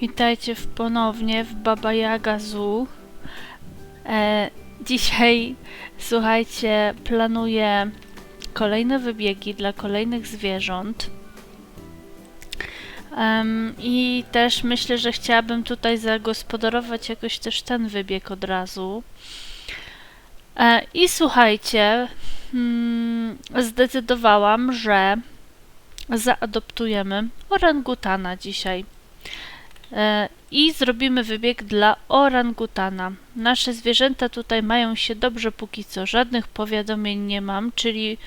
Witajcie w, ponownie w Baba Yaga Zoo. E, dzisiaj, słuchajcie, planuję kolejne wybiegi dla kolejnych zwierząt. Em, I też myślę, że chciałabym tutaj zagospodarować jakoś też ten wybieg od razu. E, I słuchajcie, mm, zdecydowałam, że zaadoptujemy orangutana dzisiaj. E, I zrobimy wybieg dla orangutana. Nasze zwierzęta tutaj mają się dobrze póki co, żadnych powiadomień nie mam, czyli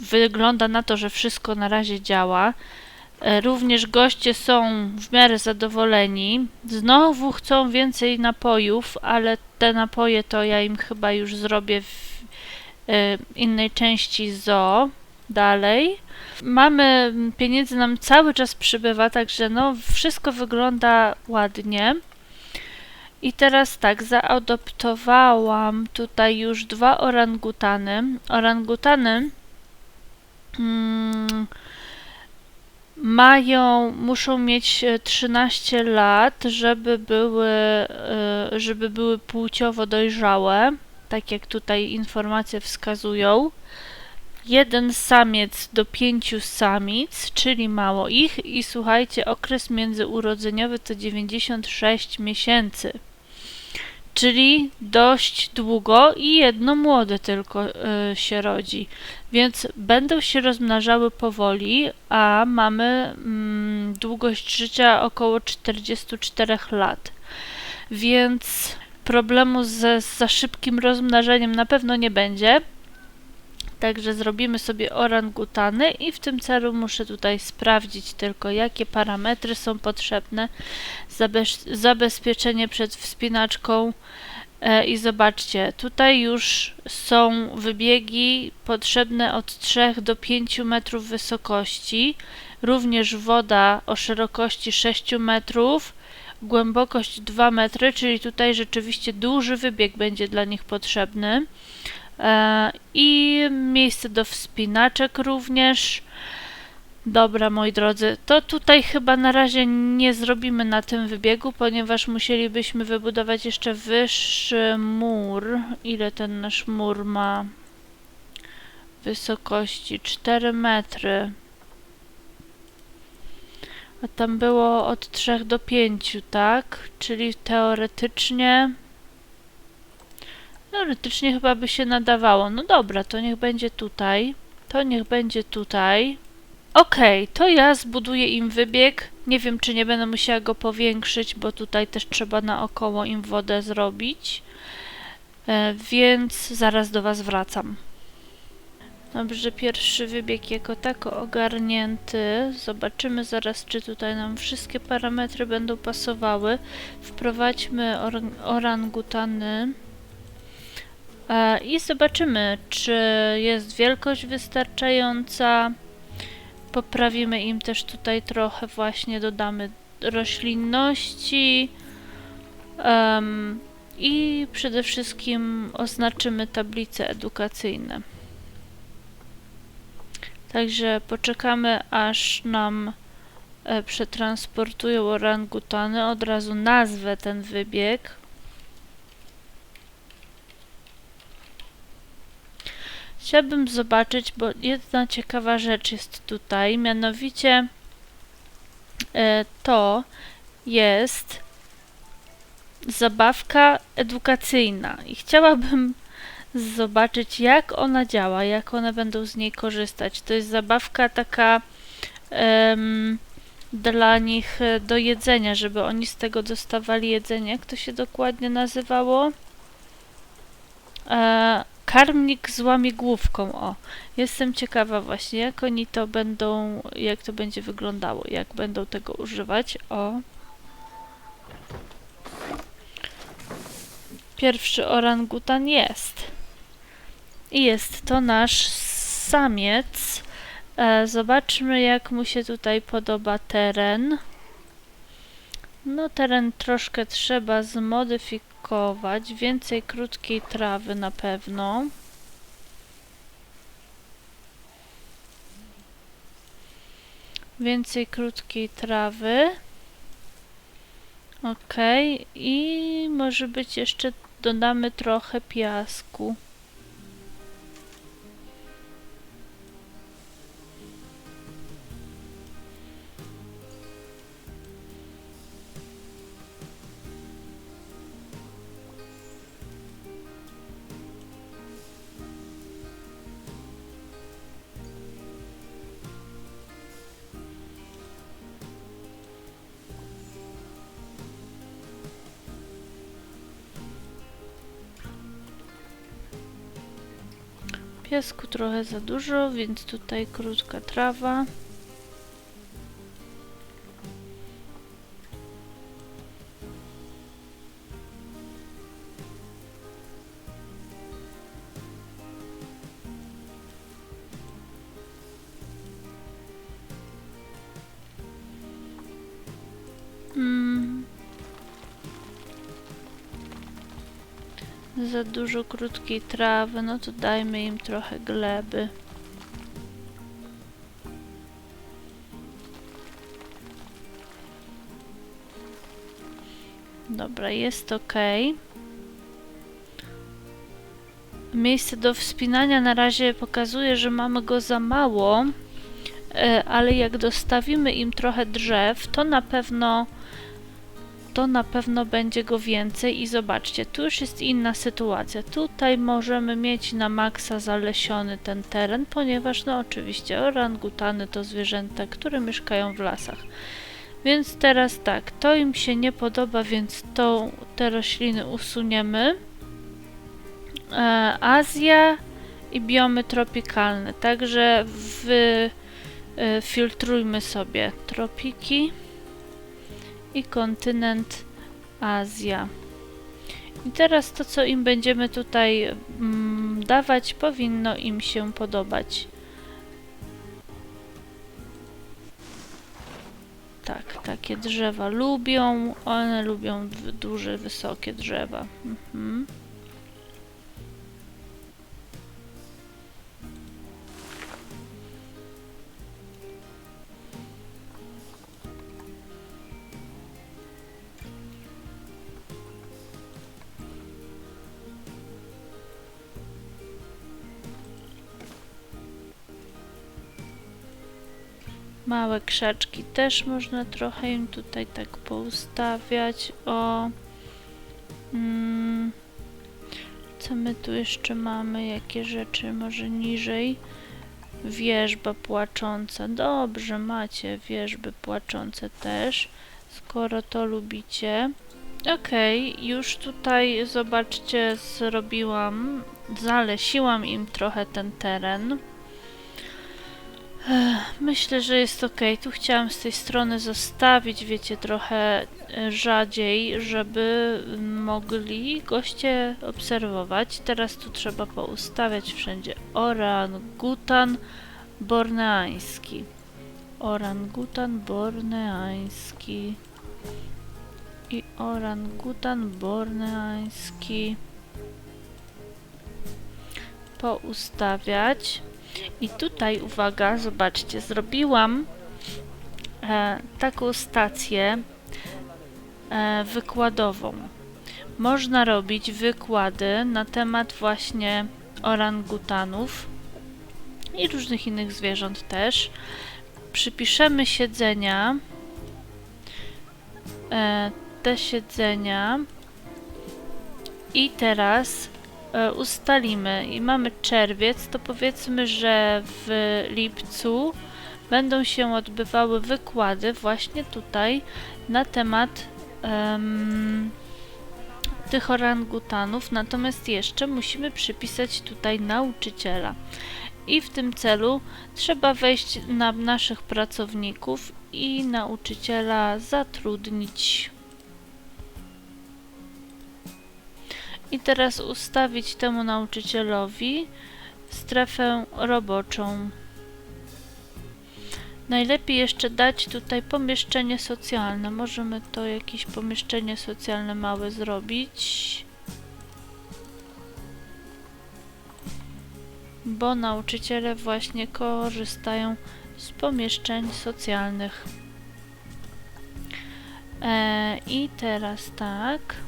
wygląda na to, że wszystko na razie działa. E, Również goście są w miarę zadowoleni. Znowu chcą więcej napojów, ale te napoje to ja im chyba już zrobię w e, innej części zoo dalej. Mamy pieniędzy nam cały czas przybywa, także no wszystko wygląda ładnie. I teraz tak, zaadoptowałam tutaj już dwa orangutany. Orangutany mm, mają, muszą mieć e, 13 lat, żeby były, e, żeby były płciowo dojrzałe, tak jak tutaj informacje wskazują jeden samiec do pięciu samic, czyli mało ich i słuchajcie, okres międzyurodzeniowy to 96 miesięcy. Czyli dość długo i jedno młode tylko y, się rodzi. Więc będą się rozmnażały powoli, a mamy mm, długość życia około 44 lat. Więc problemu ze za szybkim rozmnażaniem na pewno nie będzie. Także zrobimy sobie orangutany i w tym celu muszę tutaj sprawdzić tylko jakie parametry są potrzebne. Zabez zabezpieczenie przed wspinaczką e, i zobaczcie, tutaj już są wybiegi potrzebne od 3 do 5 metrów wysokości. Również woda o szerokości 6 metrów, głębokość 2 metry, czyli tutaj rzeczywiście duży wybieg będzie dla nich potrzebny. E, I miejsce do wspinaczek również. Dobra, moi drodzy, to tutaj chyba na razie nie zrobimy na tym wybiegu, ponieważ musielibyśmy wybudować jeszcze wyższy mur. Ile ten nasz mur ma wysokości? 4 metry. A tam było od 3 do 5, tak? Czyli teoretycznie Teoretycznie chyba by się nadawało. No dobra, to niech będzie tutaj. To niech będzie tutaj. Okej, okay, to ja zbuduję im wybieg. Nie wiem, czy nie będę musiała go powiększyć, bo tutaj też trzeba naokoło im wodę zrobić. E, więc zaraz do Was wracam. Dobrze, pierwszy wybieg jako tako ogarnięty. Zobaczymy zaraz, czy tutaj nam wszystkie parametry będą pasowały. Wprowadźmy or orangutany. E, I zobaczymy, czy jest wielkość wystarczająca. Poprawimy im też tutaj trochę, właśnie dodamy roślinności. Um, I przede wszystkim oznaczymy tablice edukacyjne. Także poczekamy, aż nam e, przetransportują orangutany. Od razu nazwę ten wybieg. Chciałabym zobaczyć, bo jedna ciekawa rzecz jest tutaj, mianowicie e, to jest zabawka edukacyjna i chciałabym zobaczyć, jak ona działa, jak one będą z niej korzystać. To jest zabawka taka dla nich e, do jedzenia, żeby oni z tego dostawali jedzenie. Jak to się dokładnie nazywało? E, Karmnik z łamigłówką, o. Jestem ciekawa właśnie, jak oni to będą, jak to będzie wyglądało, jak będą tego używać, o. Pierwszy orangutan jest. I jest to nasz samiec. E, zobaczmy, jak mu się tutaj podoba teren. No, teren troszkę trzeba zmodyfikować Więcej krótkiej trawy na pewno. Więcej krótkiej trawy. Okej, i może być jeszcze dodamy trochę piasku. Piasku trochę za dużo, więc tutaj krótka trawa. Za dużo krótkiej trawy, no to dajmy im trochę gleby. Dobra, jest ok. Miejsce do wspinania na razie pokazuje, że mamy go za mało, e, ale jak dostawimy im trochę drzew, to na pewno to na pewno będzie go więcej i zobaczcie, tu już jest inna sytuacja. Tutaj możemy mieć na maksa zalesiony ten teren, ponieważ no oczywiście orangutany to zwierzęta, które mieszkają w lasach. Więc teraz tak, to im się nie podoba, więc tą, te rośliny usuniemy. E, Azja i biomy tropikalne, także w, e, filtrujmy sobie tropiki i kontynent Azja. I teraz to, co im będziemy tutaj mm, dawać, powinno im się podobać. Tak, takie drzewa lubią. One lubią duże, wysokie drzewa. Mhm. Małe krzaczki też można trochę im tutaj tak poustawiać. O. Mm. Co my tu jeszcze mamy? Jakie rzeczy? Może niżej? Wierzba płacząca. Dobrze, macie wierzby płaczące też, skoro to lubicie. Okej, już tutaj zobaczcie, zrobiłam, zalesiłam im trochę ten teren. Myślę, że jest ok. Tu chciałam z tej strony zostawić, wiecie, trochę e, rzadziej, żeby mogli goście obserwować. Teraz tu trzeba poustawiać wszędzie orangutan borneański. Orangutan borneański. I orangutan borneański. Poustawiać. I tutaj, uwaga, zobaczcie, zrobiłam e, taką stację e, wykładową. Można robić wykłady na temat właśnie orangutanów i różnych innych zwierząt też. Przypiszemy siedzenia, e, te siedzenia i teraz ustalimy i mamy czerwiec, to powiedzmy, że w lipcu będą się odbywały wykłady właśnie tutaj na temat em, tych orangutanów, natomiast jeszcze musimy przypisać tutaj nauczyciela. I w tym celu trzeba wejść na naszych pracowników i nauczyciela zatrudnić. I teraz ustawić temu nauczycielowi strefę roboczą. Najlepiej jeszcze dać tutaj pomieszczenie socjalne. Możemy to jakieś pomieszczenie socjalne małe zrobić. Bo nauczyciele właśnie korzystają z pomieszczeń socjalnych. E, I teraz tak.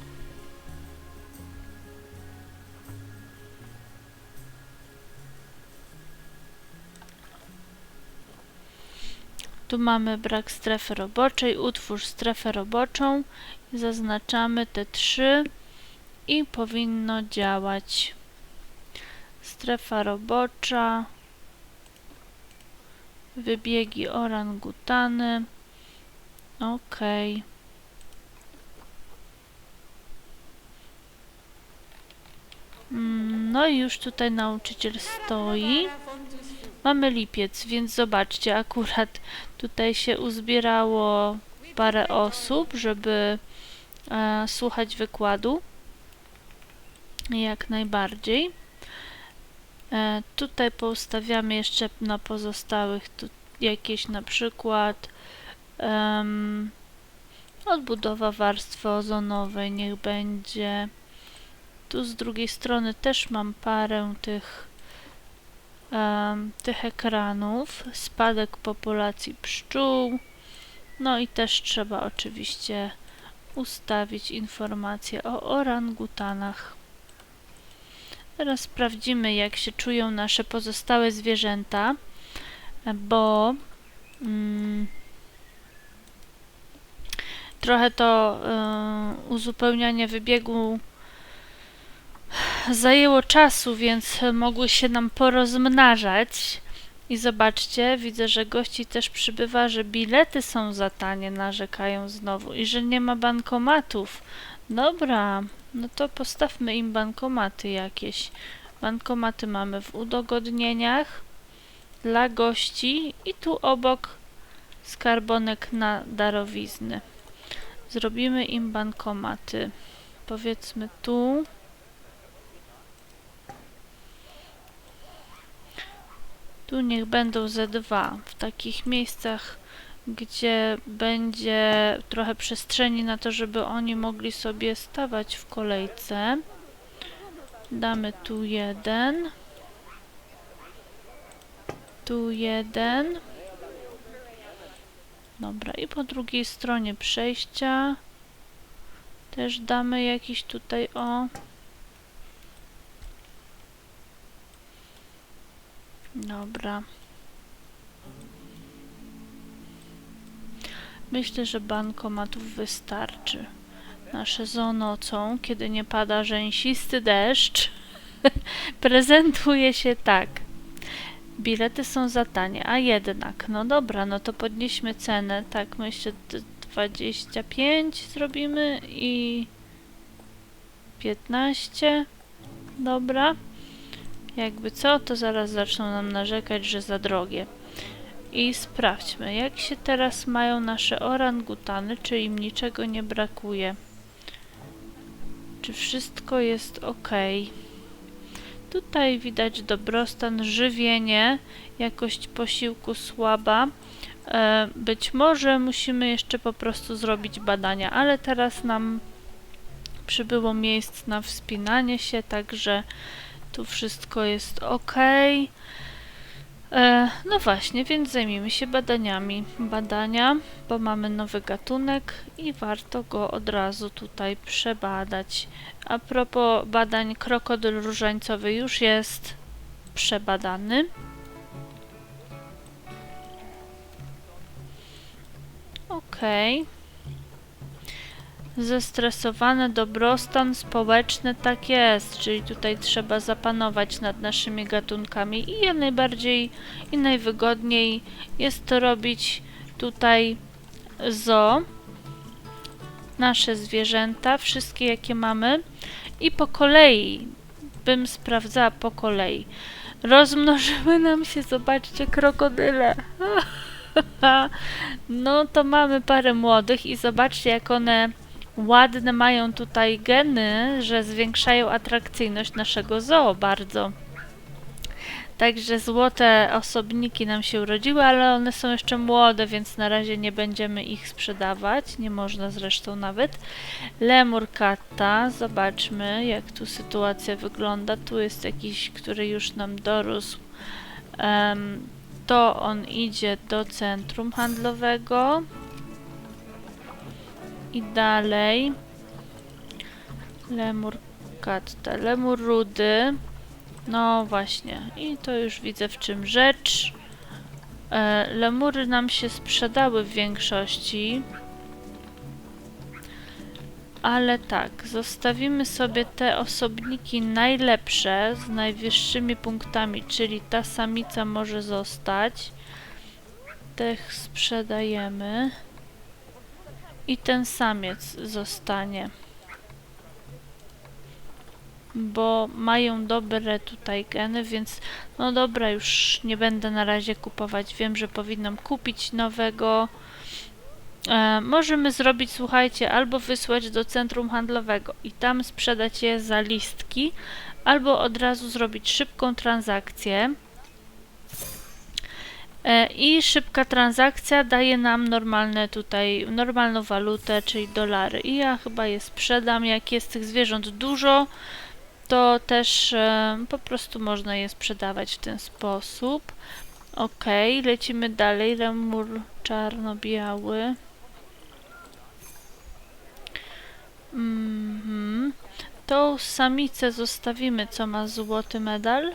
Tu mamy brak strefy roboczej. Utwórz strefę roboczą. Zaznaczamy te trzy i powinno działać. Strefa robocza. Wybiegi orangutany. Ok. Mm, No i już tutaj nauczyciel stoi. Mamy lipiec, więc zobaczcie, akurat tutaj się uzbierało parę osób, żeby e, słuchać wykładu. Jak najbardziej. E, tutaj poustawiamy jeszcze na pozostałych tu jakieś na przykład em, odbudowa warstwy ozonowej niech będzie. Tu z drugiej strony też mam parę tych, em, tych ekranów. Spadek populacji pszczół. No i też trzeba oczywiście ustawić informacje o orangutanach. Teraz sprawdzimy, jak się czują nasze pozostałe zwierzęta, bo mm, trochę to y, uzupełnianie wybiegu zajęło czasu, więc mogły się nam porozmnażać. I zobaczcie, widzę, że gości też przybywa, że bilety są za tanie, narzekają znowu i że nie ma bankomatów. Dobra, no to postawmy im bankomaty jakieś. Bankomaty mamy w udogodnieniach dla gości i tu obok skarbonek na darowizny. Zrobimy im bankomaty. Powiedzmy tu. Tu niech będą ze dwa. W takich miejscach, gdzie będzie trochę przestrzeni na to, żeby oni mogli sobie stawać w kolejce. Damy tu jeden. Tu jeden. Dobra, i po drugiej stronie przejścia też damy jakiś tutaj o. Dobra. Myślę, że bankomatów wystarczy. Nasze zoo nocą, kiedy nie pada rzęsisty deszcz, prezentuje się tak. Bilety są za tanie, a jednak, no dobra, no to podnieśmy cenę, tak myślę, d- 25 zrobimy i 15, dobra. Jakby co, to zaraz zaczną nam narzekać, że za drogie. I sprawdźmy, jak się teraz mają nasze orangutany, czy im niczego nie brakuje. Czy wszystko jest ok. Tutaj widać dobrostan, żywienie, jakość posiłku słaba. E, być może musimy jeszcze po prostu zrobić badania, ale teraz nam przybyło miejsc na wspinanie się, także tu wszystko jest ok. E, no właśnie, więc zajmijmy się badaniami. Badania, bo mamy nowy gatunek i warto go od razu tutaj przebadać. A propos badań, krokodyl różańcowy już jest przebadany. Okej. Zestresowany dobrostan społeczny, tak jest, czyli tutaj trzeba zapanować nad naszymi gatunkami i jak najbardziej i najwygodniej jest to robić tutaj zo nasze zwierzęta, wszystkie jakie mamy i po kolei bym sprawdzała po kolei. Rozmnożyły nam się, zobaczcie, krokodyle. No to mamy parę młodych i zobaczcie jak one ładne mają tutaj geny, że zwiększają atrakcyjność naszego zoo bardzo. Także złote osobniki nam się urodziły, ale one są jeszcze młode, więc na razie nie będziemy ich sprzedawać. Nie można zresztą nawet. Lemur kata, zobaczmy jak tu sytuacja wygląda. Tu jest jakiś, który już nam dorósł. Em, to on idzie do centrum handlowego. I dalej. Lemur katta, lemur rudy. No właśnie. I to już widzę w czym rzecz. E, lemury nam się sprzedały w większości. Ale tak, zostawimy sobie te osobniki najlepsze z najwyższymi punktami, czyli ta samica może zostać. Tych sprzedajemy. I ten samiec zostanie. Bo mają dobre tutaj geny, więc no dobra, już nie będę na razie kupować. Wiem, że powinnam kupić nowego. E, możemy zrobić, słuchajcie, albo wysłać do centrum handlowego i tam sprzedać je za listki, albo od razu zrobić szybką transakcję. E, I szybka transakcja daje nam normalne tutaj, normalną walutę, czyli dolary. I ja chyba je sprzedam. Jak jest tych zwierząt dużo, to też e, po prostu można je sprzedawać w ten sposób. Ok, lecimy dalej. Lemur czarno-biały. Mhm. Tą samicę zostawimy, co ma złoty medal.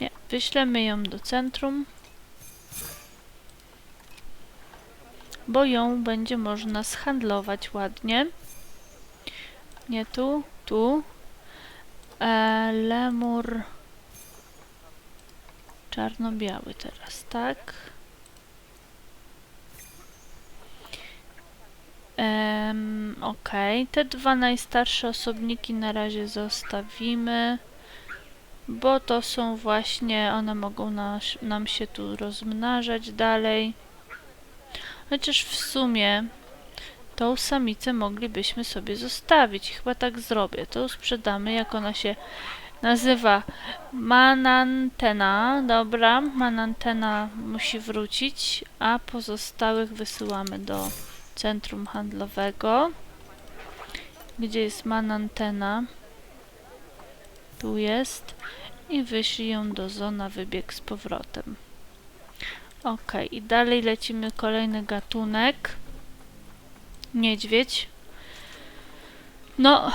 Nie, wyślemy ją do centrum. Bo ją będzie można zhandlować ładnie. Nie tu, tu. E, lemur czarno-biały teraz, tak? Ok, te dwa najstarsze osobniki na razie zostawimy, bo to są właśnie, one mogą nas, nam się tu rozmnażać dalej. Chociaż w sumie tą samicę moglibyśmy sobie zostawić. Chyba tak zrobię. To sprzedamy, jak ona się nazywa. Manantena. Dobra, Manantena musi wrócić, a pozostałych wysyłamy do centrum handlowego. Gdzie jest Manantena? Tu jest. I wyślij ją do zona wybieg z powrotem. Ok, i dalej lecimy kolejny gatunek. Niedźwiedź. No,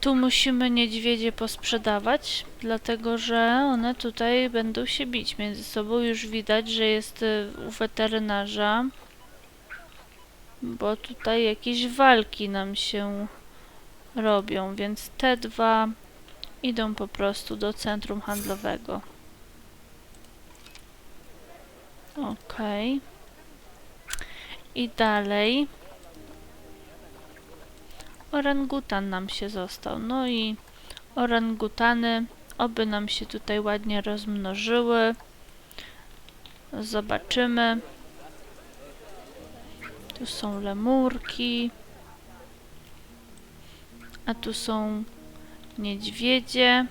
tu musimy niedźwiedzie posprzedawać, dlatego że one tutaj będą się bić między sobą. Już widać, że jest y, u weterynarza, bo tutaj jakieś walki nam się robią, więc te dwa idą po prostu do centrum handlowego. Okej. I dalej. Orangutan nam się został. No i orangutany, oby nam się tutaj ładnie rozmnożyły. Zobaczymy. Tu są lemurki. A tu są niedźwiedzie.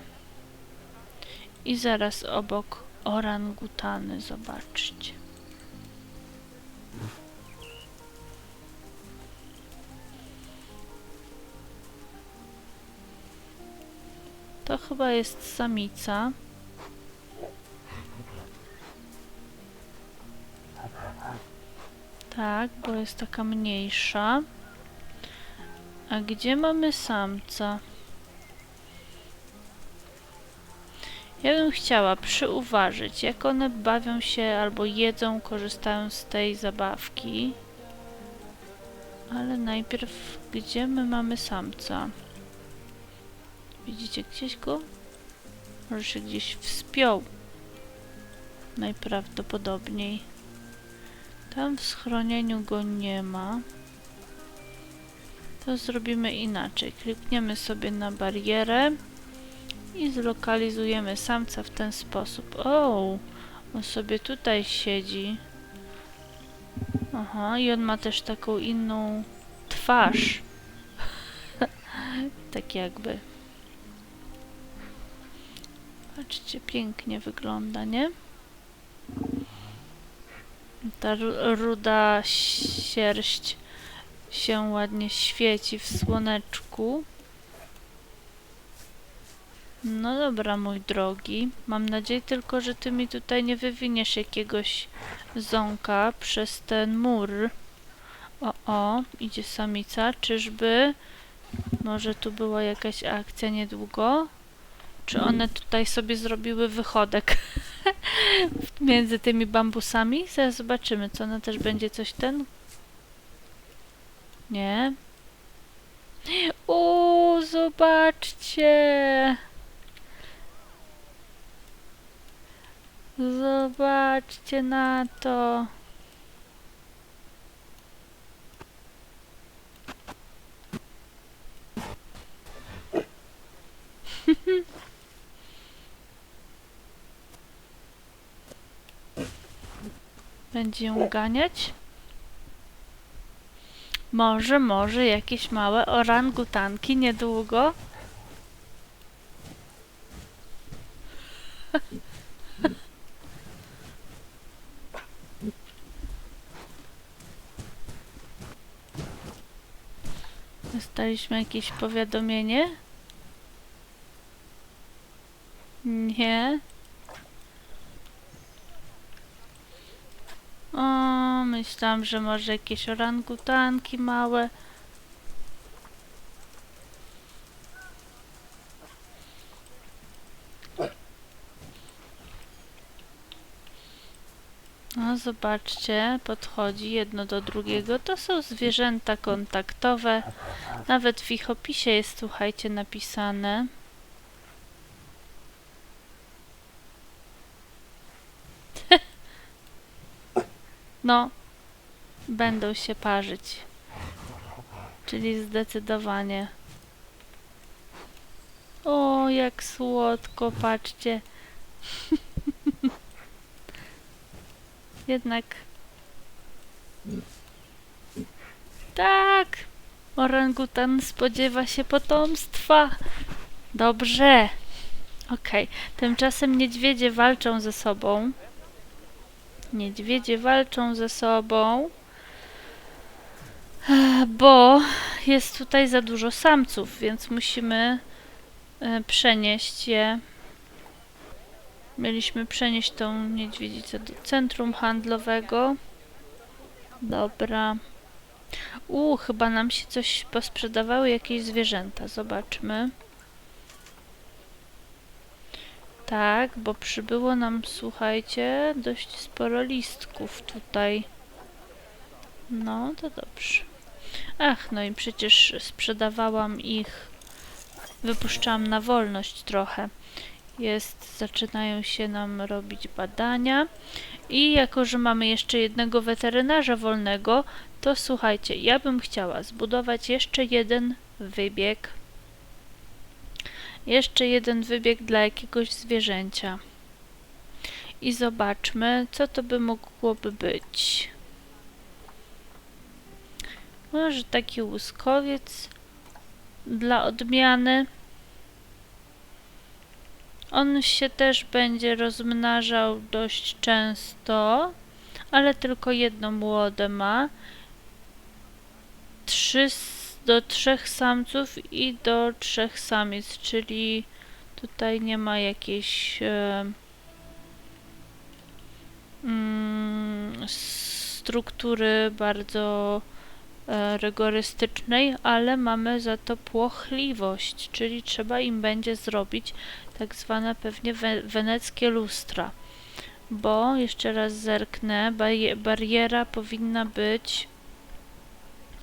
I zaraz obok orangutany, zobaczcie. To chyba jest samica. Tak, bo jest taka mniejsza. A gdzie mamy samca? Ja bym chciała przyuważyć, jak one bawią się albo jedzą, korzystają z tej zabawki. Ale najpierw, gdzie my mamy samca? Widzicie gdzieś go? Może się gdzieś wspiął. Najprawdopodobniej. Tam w schronieniu go nie ma. To zrobimy inaczej. Klikniemy sobie na barierę i zlokalizujemy samca w ten sposób. O, on sobie tutaj siedzi. Aha, i on ma też taką inną twarz. tak jakby. Patrzcie, pięknie wygląda, nie? Ta ru- ruda sierść się ładnie świeci w słoneczku. No dobra, mój drogi. Mam nadzieję tylko, że ty mi tutaj nie wywiniesz jakiegoś ząka przez ten mur. O, o, idzie samica. Czyżby? Może tu była jakaś akcja niedługo? Czy one tutaj sobie zrobiły wychodek między tymi bambusami? Zaraz zobaczymy, co ona też będzie coś ten. Nie. O, zobaczcie! Zobaczcie na to. Będzie ją ganiać? Może, może jakieś małe orangutanki niedługo? Dostaliśmy jakieś powiadomienie? Nie. O, myślałam, że może jakieś orangutanki małe. No, zobaczcie, podchodzi jedno do drugiego. To są zwierzęta kontaktowe. Nawet w ich opisie jest, słuchajcie, napisane. No, będą się parzyć. Czyli zdecydowanie. O, jak słodko, patrzcie. Jednak. Tak! Orangutan spodziewa się potomstwa. Dobrze. Okej. Tymczasem niedźwiedzie walczą ze sobą. Niedźwiedzie walczą ze sobą, bo jest tutaj za dużo samców, więc musimy e, przenieść je. Mieliśmy przenieść tą niedźwiedzicę do centrum handlowego. Dobra. U, chyba nam się coś posprzedawały, jakieś zwierzęta. Zobaczmy. Tak, bo przybyło nam, słuchajcie, dość sporo listków tutaj. No, to dobrze. Ach, no i przecież sprzedawałam ich, wypuszczałam na wolność trochę. Jest, zaczynają się nam robić badania. I jako, że mamy jeszcze jednego weterynarza wolnego, to słuchajcie, ja bym chciała zbudować jeszcze jeden wybieg jeszcze jeden wybieg dla jakiegoś zwierzęcia. I zobaczmy, co to by mogłoby być. Może taki łuskowiec dla odmiany. On się też będzie rozmnażał dość często, ale tylko jedno młode ma. Trzy do trzech samców i do trzech samic, czyli tutaj nie ma jakiejś e, mm, struktury bardzo rygorystycznej, ale mamy za to płochliwość, czyli trzeba im będzie zrobić tak zwane pewnie we, weneckie lustra. Bo, jeszcze raz zerknę, bariera powinna być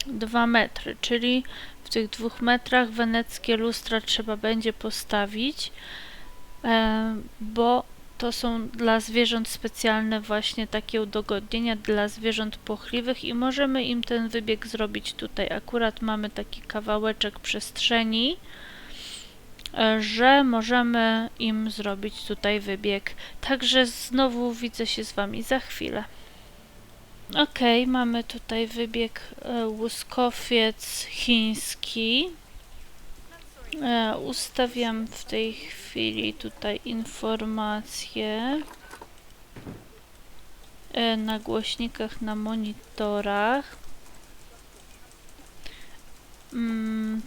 2 metry, czyli w tych dwóch metrach weneckie lustra trzeba będzie postawić, e, bo to są dla zwierząt specjalne właśnie takie udogodnienia dla zwierząt płochliwych i możemy im ten wybieg zrobić tutaj. Akurat mamy taki kawałeczek przestrzeni, e, że możemy im zrobić tutaj wybieg. Także znowu widzę się z Wami za chwilę. Ok, mamy tutaj wybieg e, łuskowiec chiński. E, ustawiam w tej chwili tutaj informacje e, na głośnikach, na monitorach. Mm,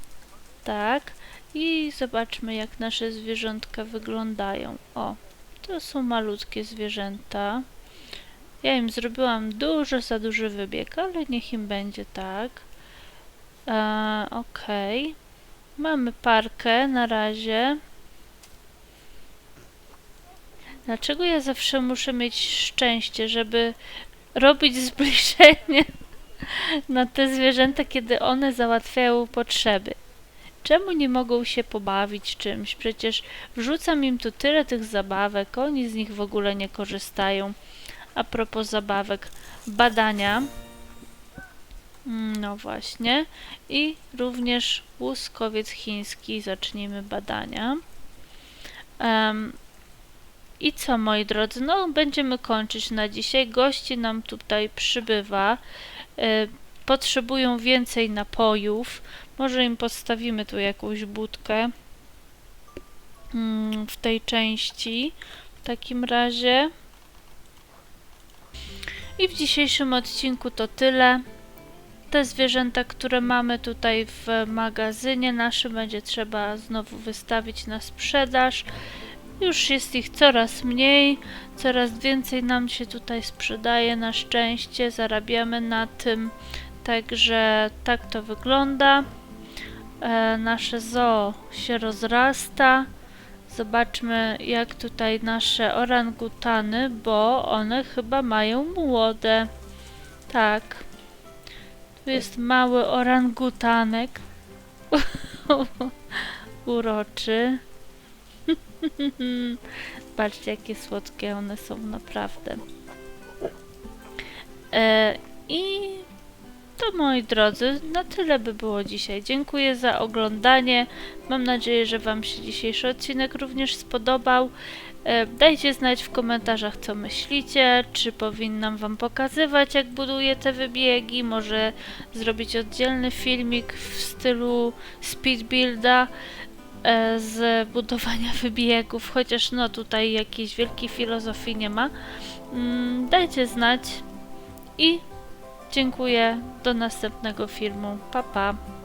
tak. I zobaczmy, jak nasze zwierzątka wyglądają. O, to są malutkie zwierzęta. Ja im zrobiłam dużo za duży wybieg, ale niech im będzie tak. E, Okej. Mamy parkę na razie. Dlaczego ja zawsze muszę mieć szczęście, żeby robić zbliżenie na te zwierzęta, kiedy one załatwiają potrzeby? Czemu nie mogą się pobawić czymś? Przecież wrzucam im tu tyle tych zabawek, oni z nich w ogóle nie korzystają. A propos zabawek, badania. Mm, No właśnie. I również łuskowiec chiński. Zacznijmy badania. Em, I co, moi drodzy? No, będziemy kończyć na dzisiaj. Gości nam tutaj przybywa. E, Potrzebują więcej napojów. Może im postawimy tu jakąś budkę mm, w tej części. W takim razie. I w dzisiejszym odcinku to tyle. Te zwierzęta, które mamy tutaj w magazynie naszym, będzie trzeba znowu wystawić na sprzedaż. Już jest ich coraz mniej, coraz więcej nam się tutaj sprzedaje na szczęście, zarabiamy na tym. Także tak to wygląda. E, nasze zoo się rozrasta. Zobaczmy, jak tutaj nasze orangutany, bo one chyba mają młode. Tak. Tu jest mały orangutanek. Uroczy. Patrzcie, jakie słodkie one są, naprawdę. E, I to moi drodzy, na tyle by było dzisiaj. Dziękuję za oglądanie. Mam nadzieję, że Wam się dzisiejszy odcinek również spodobał. E, Dajcie znać w komentarzach, co myślicie. Czy powinnam Wam pokazywać, jak buduję te wybiegi? Może zrobić oddzielny filmik w stylu speed builda e, z budowania wybiegów, chociaż no tutaj jakiejś wielkiej filozofii nie ma. Mm, Dajcie znać i dziękuję. Do następnego filmu. Pa pa.